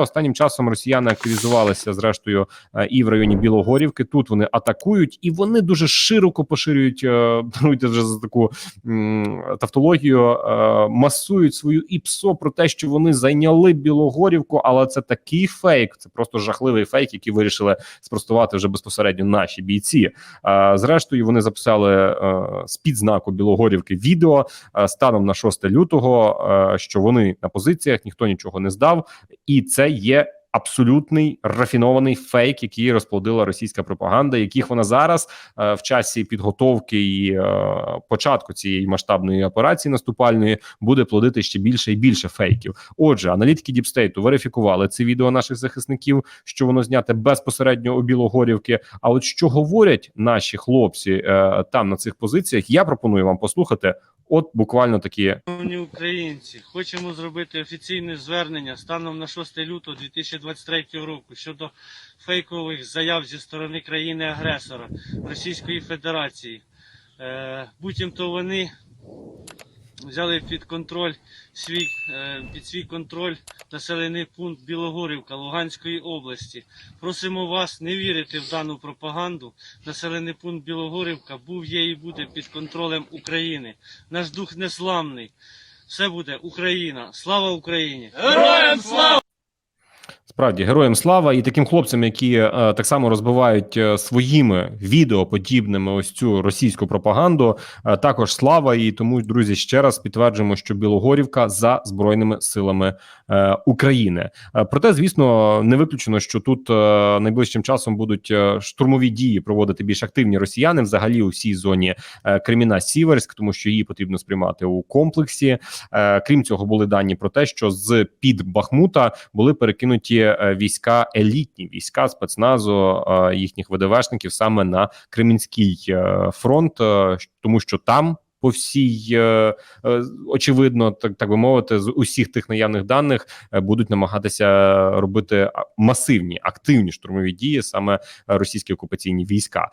Останнім часом росіяни активізувалися зрештою е, і в районі Білогорівки. Тут вони атакують, і вони дуже широко поширюють е, даруйте вже за таку тавтологію, е, масують свою іпсо про те, що вони зайняли Білогорівку, але це такий фейк. Це просто жахливий фейк, який вирішили спростувати вже безпосередньо наші бійці. Е, Зрештою, вони записали е, з під знаку Білогорівки відео е, станом на 6 лютого, е, що вони на позиціях, ніхто нічого не здав, і це є. Абсолютний рафінований фейк, який розплодила російська пропаганда, яких вона зараз е, в часі підготовки і е, початку цієї масштабної операції наступальної буде плодити ще більше і більше фейків. Отже, аналітики Діпстейту верифікували це відео наших захисників, що воно зняте безпосередньо у Білогорівки. А от що говорять наші хлопці е, там на цих позиціях, я пропоную вам послухати. От буквально такі Шановні українці, хочемо зробити офіційне звернення станом на 6 лютого 2023 року щодо фейкових заяв зі сторони країни-агресора Російської Федерації. Е, Буцімто вони взяли під контроль свій е, під свій контроль населений пункт Білогорівка Луганської області. Просимо вас не вірити в дану пропаганду. Населений пункт Білогорівка був, є і буде під контролем України. Наш дух незламний. Все буде Україна. Слава Україні! Справді героям слава і таким хлопцям, які е, так само розбивають е, своїми відео подібними ось цю російську пропаганду. Е, також слава і тому, друзі, ще раз підтверджуємо, що Білогорівка за збройними силами е, України. Е, проте, звісно, не виключено, що тут е, найближчим часом будуть е, штурмові дії проводити більш активні росіяни, взагалі у всій зоні е, Креміна Сіверськ, тому що її потрібно сприймати у комплексі. Е, крім цього, були дані про те, що з під Бахмута були перекинуті е, війська, елітні війська спецназу е, їхніх ВДВшників саме на Кремінський е, фронт, тому що там. По всій очевидно, так так би мовити, з усіх тих наявних даних будуть намагатися робити масивні активні штурмові дії саме російські окупаційні війська.